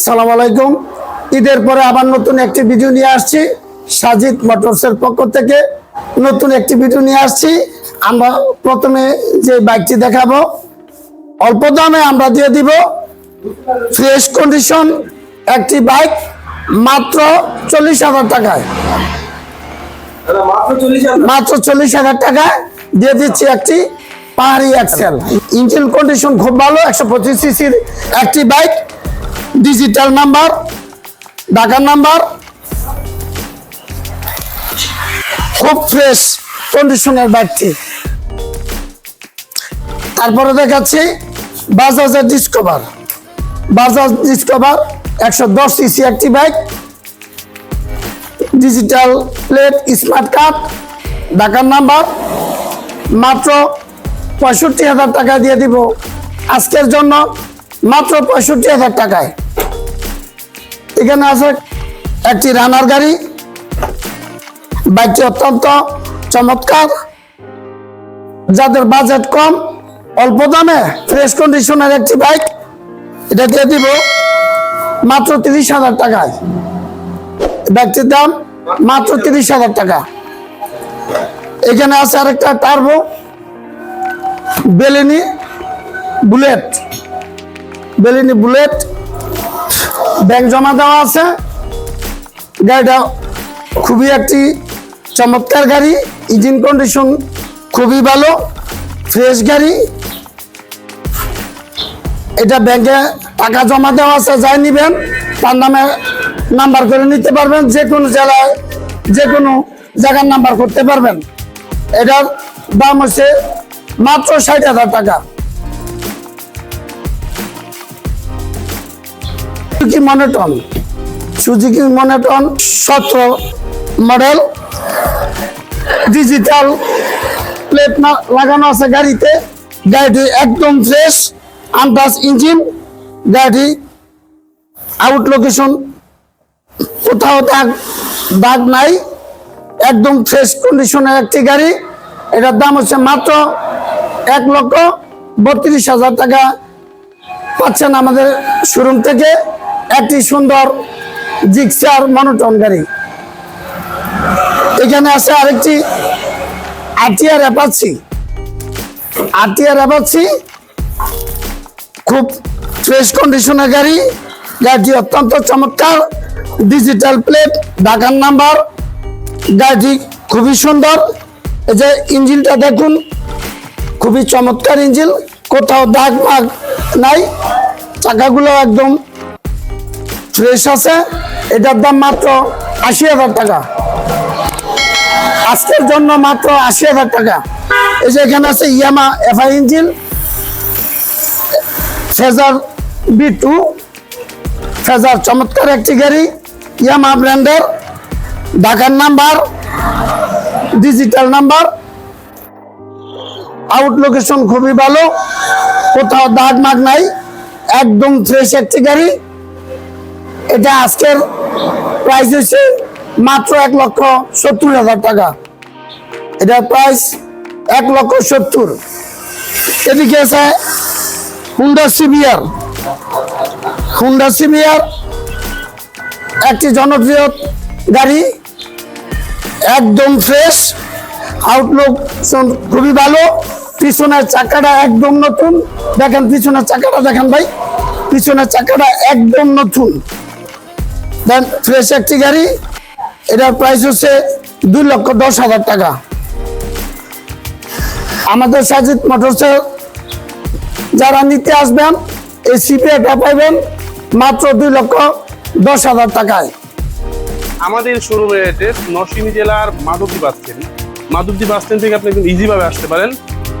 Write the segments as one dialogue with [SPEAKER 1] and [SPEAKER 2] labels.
[SPEAKER 1] আসসালামু আলাইকুম। ঈদের পরে আবার নতুন একটি ভিডিও নিয়ে আসছি। সাজিদ মোটরসের পক্ষ থেকে নতুন একটি ভিডিও নিয়ে আসছি। আমরা প্রথমে যে বাইকটি দেখাবো, অল্প দামে আমরা দিয়ে দিব। ফ্রেশ কন্ডিশন একটি বাইক, মাত্র চল্লিশ হাজার টাকায়।
[SPEAKER 2] মাত্র চল্লিশ হাজার
[SPEAKER 1] টাকায় দিয়ে দিচ্ছি একটি পাহাড়ি এক্সেল। ইঞ্জিন কন্ডিশন খুব ভালো, একশো পঁচিশ সিসির একটি বাইক। ডিজিটাল নাম্বার, ঢাকার নাম্বার। খুব ফ্রেশ কন্ডিশনের বাইকটি তারপরে দেখাচ্ছি বাজাজের ডিসকভার বাজাজ ডিসকভার একশো দশ সিসি একটি bike digital plate smart card ঢাকার নাম্বার। মাত্র পঁয়ষট্টি হাজার টাকা দিয়ে দিব। আজকের জন্য মাত্র পঁয়ষট্টি হাজার টাকায়। এখানে আছে একটি রানার গাড়ি। বাইকটি অত্যন্ত চমৎকার। যাদের বাজেট কম, অল্প দামে ফ্রেশ কন্ডিশনের একটি বাইক এটা দিয়ে দিব মাত্র তিরিশ হাজার টাকায়। বাইকটির দাম মাত্র তিরিশ হাজার টাকা। এখানে আছে আরেকটা টার্বো বেলিনি বুলেট বেলিনি বুলেট ব্যাংক জমা দেওয়া আছে। গাড়িটা খুবই একটি চমৎকার গাড়ি। ইঞ্জিন কন্ডিশন খুবই ভালো ফ্রেশ গাড়ি। এটা ব্যাংকে টাকা জমা দেওয়া আছে, যাই নিবেন, তার নামে নাম্বার করে নিতে পারবেন, যে কোনো জেলায়, যে কোনো জায়গার নাম্বার করতে পারবেন। এটার দাম হচ্ছে মাত্র ষাট হাজার টাকা। সুজুকি মনেটন সুজুকি মনেটন সতেরো মডেল ডিজিটাল প্লেট লাগানো আছে গাড়িতে। গাড়িটি একদম ফ্রেশ আনটাস ইঞ্জিন গাড়ি আউট লোকেশন কোথাও দাগ দাগ নাই, একদম ফ্রেশ কন্ডিশনের একটি গাড়ি। এটার দাম হচ্ছে মাত্র এক লক্ষ বত্রিশ হাজার টাকা। পাচ্ছেন আমাদের শোরুম থেকে। একটি সুন্দর জিক্সার মনোটন গাড়ি। এখানে আছে আরেকটি আটিয়ার অ্যাপাচি আটিয়ার অ্যাপাচি খুব ফ্রেশ কন্ডিশনের গাড়ি। গাড়িটি অত্যন্ত চমৎকার। ডিজিটাল প্লেট ঢাকার নাম্বার গাড়িটি খুবই সুন্দর। এই যে ইঞ্জিনটা দেখুন, খুবই চমৎকার ইঞ্জিন। কোথাও দাগ মাগ নাই। চাকাগুলো একদম ফ্রেশ আছে, এটার দাম মাত্র আশি হাজার টাকা। আজকের জন্য মাত্র আশি হাজার টাকা। এই যে এখানে আছে Yamaha FI engine, Fazer B two, Fazer চমৎকার একটি গাড়ি, ইয়ামা ব্র্যান্ডের, ঢাকার number, digital number. Out location খুবই ভালো, কোথাও দাগ মাগ নাই, একদম ফ্রেশ একটি গাড়ি। এটা আজকের প্রাইস হচ্ছে মাত্র এক লক্ষ সত্তর হাজার টাকা। এটার প্রাইস এক লক্ষ সত্তর। এদিকে আছে হুন্ডা সিবিআর হুন্ডা সিবিআর একটি জনপ্রিয় গাড়ি, একদম ফ্রেশ আউটলুক খুবই ভালো, পিছনের চাকাটা একদম নতুন। দেখেন, পিছনের চাকাটা দেখেন ভাই, পিছনের চাকাটা একদম নতুন। দেন ফ্রেশ একটি গাড়ি এটার প্রাইস হচ্ছে দুই লক্ষ দশ হাজার টাকা। আমাদের সাজিদ মোটরসের যারা নিতে আসবেন, এই সিপিআইটা পাইবেন মাত্র দুই লক্ষ দশ হাজার টাকায়।
[SPEAKER 2] আমাদের শোরুমের অ্যাড্রেস নরসিংদী জেলার মাধবদী বাস স্ট্যান্ড মাধবদী থেকে আপনি একদম ইজিভাবে আসতে পারেন।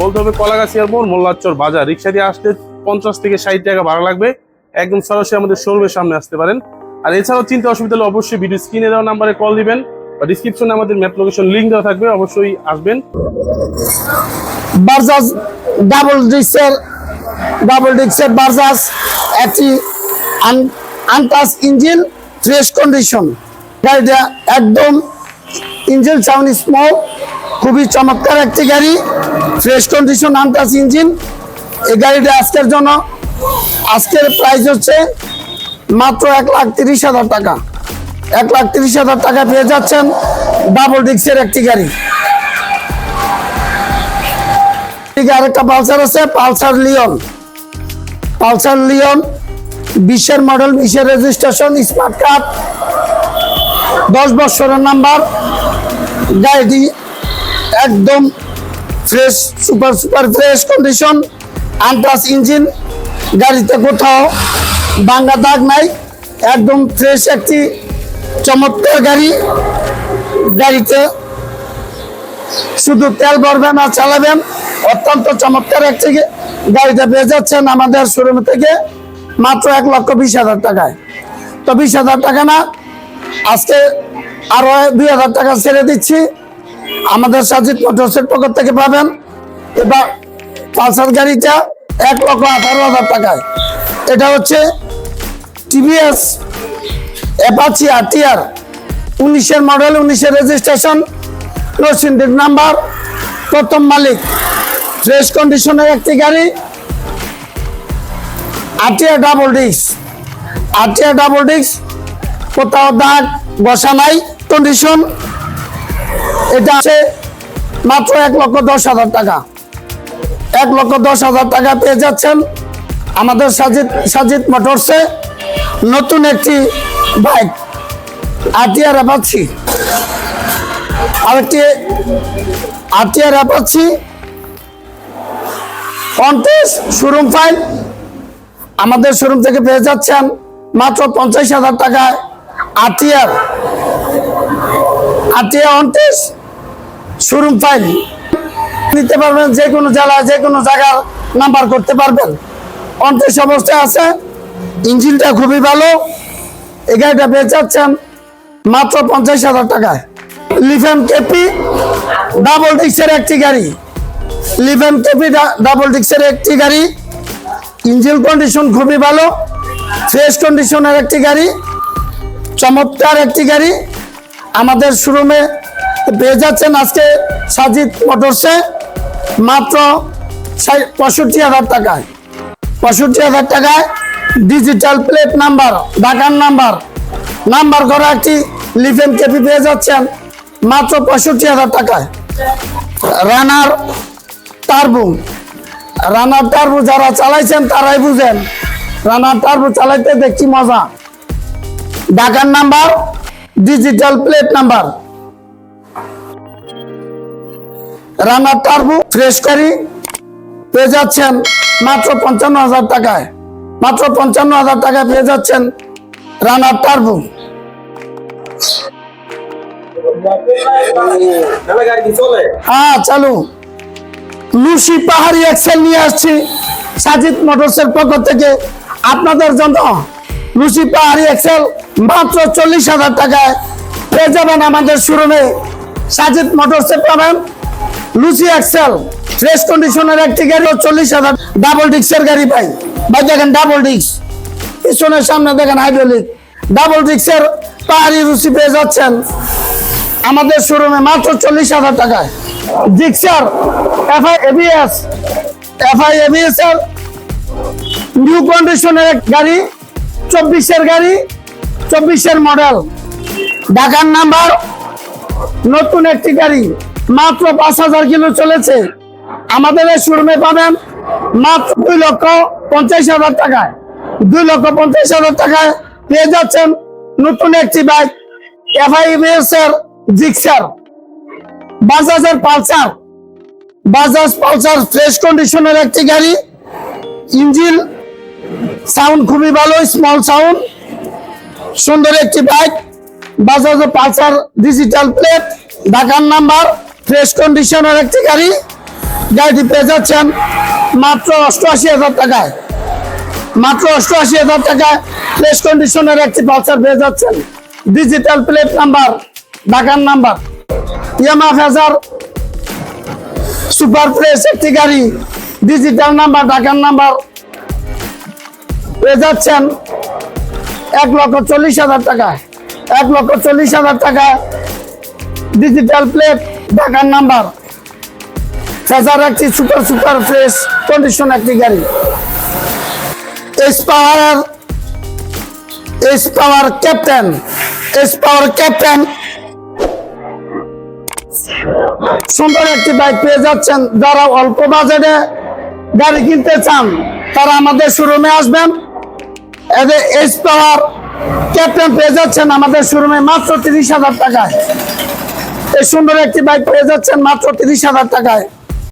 [SPEAKER 2] বলতে হবে কলাগাছিয়ার মোড়, মোল্লাচর বাজার। রিক্সা দিয়ে আসতে পঞ্চাশ থেকে ষাট টাকা ভাড়া লাগবে। একদম সরাসরি আমাদের শোরুমের সামনে আসতে পারেন। আর এছাড়াও চিন্তা অসুবিধা হলে অবশ্যই ভিডিও স্ক্রিনে দেওয়া নাম্বারে কল দিবেন বা ডিসক্রিপশনে আমাদের ম্যাপ লোকেশন লিঙ্ক দেওয়া থাকবে, অবশ্যই আসবেন।
[SPEAKER 1] বাজাজ ডাবল ডিক্সের ডাবল ডিক্সের বাজাজ একটি আনটাস ইঞ্জিন ফ্রেশ কন্ডিশন গাড়িটা একদম ইঞ্জিন সাউন্ড স্মল খুবই চমৎকার একটি গাড়ি ফ্রেশ কন্ডিশন আনটাস ইঞ্জিন। এই গাড়িটা আজকের জন্য, আজকের প্রাইস হচ্ছে মাত্র এক লাখ তিরিশ হাজার টাকা। এক লাখ তিরিশ হাজার টাকা পেয়ে যাচ্ছেন ডাবল ডিক্সের একটি গাড়ি। আরেকটা পালসার আছে, পালসার লিওন। পালসার লিওন বিশের মডেল বিশের রেজিস্ট্রেশন স্মার্ট কার্ড দশ বছরের নাম্বার গাড়িটি একদম fresh super super fresh condition untouched engine গাড়িতে কোথাও ভাঙ্গা দাগ নাই, একদম ফ্রেশ একটি চমৎকার গাড়ি। গাড়িতে শুধু তেল ভরবেন আর চালাবেন, অত্যন্ত চমৎকার একটি গাড়িটা পেয়ে যাচ্ছেন আমাদের শোরুম থেকে মাত্র এক লক্ষ বিশ হাজার টাকায়। তো বিশ হাজার টাকা না, আজকে আরও দুই হাজার টাকা ছেড়ে দিচ্ছি। আমাদের সাজিদ মোটরসের পক্ষ থেকে পাবেন। এবার পালসার গাড়িটা এক লক্ষ আঠারো হাজার টাকায়। এটা হচ্ছে টিভিএস অ্যাপাচি আর টিআর উনিশের মডেল উনিশের রেজিস্ট্রেশন রসিন্দির নাম্বার প্রথম মালিক। ফ্রেশ কন্ডিশনের একটি গাড়ি আটিয়া ডাবল ডিস্ক আটিয়া ডাবল ডিস্ক কোথাও দাগ, বসা নাই কন্ডিশন এটা আছে মাত্র এক লক্ষ দশ হাজার টাকা। এক লক্ষ দশ হাজার টাকা পেয়ে যাচ্ছেন আমাদের সাজিদ সাজিদ মোটরসে। নতুন একটি বাইক। আটিয়া রেপাচ্ছি আরেকটি আটিয়া রেপাচ্ছি পঞ্চাশ শোরুম ফাইল। আমাদের শোরুম থেকে পেয়ে যাচ্ছেন মাত্র পঞ্চাশ হাজার টাকায় আটিয়ার আটিয়া অন্টিস শোরুম ফাইল। নিতে পারবেন যে কোনো জেলায়, যে কোনো জায়গার নাম্বার করতে পারবেন। অন্টিস অবস্থায় আছে। ইঞ্জিনটা খুবই ভালো। এই গাড়িটা বেচাচ্ছেন মাত্র পঞ্চাশ হাজার টাকায়। লিফেন কেপি ডাবল ডিক্সের একটি গাড়ি। লিভেন কেপি ডাবল ডিক্সের একটি গাড়ি। ইঞ্জিন কন্ডিশন খুবই ভালো ফ্রেশ কন্ডিশনের একটি গাড়ি, চমৎকার একটি গাড়ি। আমাদের শোরুমে পেয়ে যাচ্ছেন আজকে সাজিদ মোটরসে মাত্র ষাট- পঁয়ষট্টি হাজার টাকায়। পঁয়ষট্টি হাজার টাকায় ডিজিটাল প্লেট নাম্বার ঢাকার নাম্বার নাম্বার করা একটি লিফেন কেপি পেয়ে যাচ্ছেন মাত্র পঁয়ষট্টি হাজার টাকায়। রানার টার্বো রানার টার্বো যারা চালাইছেন তারাই বুঝেন রানার টার্বো চালাইতে দেখছি মজা। ঢাকার number digital plate number Runner turbo fresh করি পেয়ে যাচ্ছেন মাত্র পঞ্চান্ন হাজার টাকায়। মাত্র পঞ্চান্ন হাজার টাকা পেয়ে যাচ্ছেন রানার টার্বো। হ্যাঁ চালু। লুসি পাহাড়ি এক্সেল নিয়ে আসছি সাজিদ মোটরসের পক্ষ থেকে। আপনাদের জন্য লুসি পাহাড়ি এক্সেল মাত্র চল্লিশ হাজার টাকায় পেয়ে যাবেন আমাদের শোরুমে। সাজিদ মোটরসে পাবেন লুসি এক্সেল ফ্রেশ কন্ডিশনের একটি গাড়ি চল্লিশ হাজার ডাবল ডিক্সের গাড়ি পাই ভাই দেখেন ডাবল ডিক্স পিছনের সামনে দেখেন হাইড্রোলিক ডাবল ডিক্সের পাহাড়ি লুসি পেয়ে যাচ্ছেন। আমাদের শোরুমে মাত্র চল্লিশ হাজার টাকায়। Gixxer FI ABS FI ABS এর নিউ কন্ডিশনের গাড়ি চব্বিশের গাড়ি চব্বিশের মডেল ঢাকার নাম্বার। নতুন একটি গাড়ি। মাত্র পাঁচ হাজার কিলো চলেছে। আমাদের এই শোরুমে পাবেন মাত্র দুই লক্ষ পঞ্চাশ হাজার টাকায়। দুই লক্ষ পঞ্চাশ হাজার টাকায় পেয়ে যাচ্ছেন নতুন একটি বাইক এফআইবিএস এর জিক্সার বাজাজের পালসার বাজাজ পালসার ফ্রেশ কন্ডিশনের একটি গাড়ি। ইঞ্জিন সাউন্ড খুবই ভালো স্মল সাউন্ড সুন্দর একটি bike Bajaj Pulsar digital plate ঢাকার নাম্বার ফ্রেশ কন্ডিশনের একটি গাড়ি। গাড়িটি পেয়ে যাচ্ছেন মাত্র অষ্টআশি হাজার টাকায়। মাত্র অষ্টআশি হাজার টাকায় ফ্রেশ কন্ডিশনের একটি পালসার পেয়ে যাচ্ছেন। ডিজিটাল প্লেট নাম্বার ঢাকার number Yamaha Fazer super fresh একটি গাড়ি ডিজিটাল নাম্বার ঢাকার নাম্বার পেয়ে যাচ্ছেন এক লক্ষ চল্লিশ হাজার টাকায়। এক লক্ষ চল্লিশ হাজার টাকায় ডিজিটাল প্লেট ঢাকার নাম্বার ফেজার একটি সুপার সুপার ফ্রেশ কন্ডিশন একটি গাড়ি। Expire S power captain S power captain সুন্দর একটি বাইক পেয়ে যাচ্ছেন। যারা অল্প বাজেটে গাড়ি কিনতে চান, তারা আমাদের শোরুমে আসবেন। এদের এস পাওয়ার ক্যাপ্টেন পেয়ে যাচ্ছেন আমাদের শোরুমে মাত্র তিরিশ হাজার টাকায়। এই সুন্দর একটি বাইক পেয়ে যাচ্ছেন মাত্র তিরিশ হাজার টাকায়।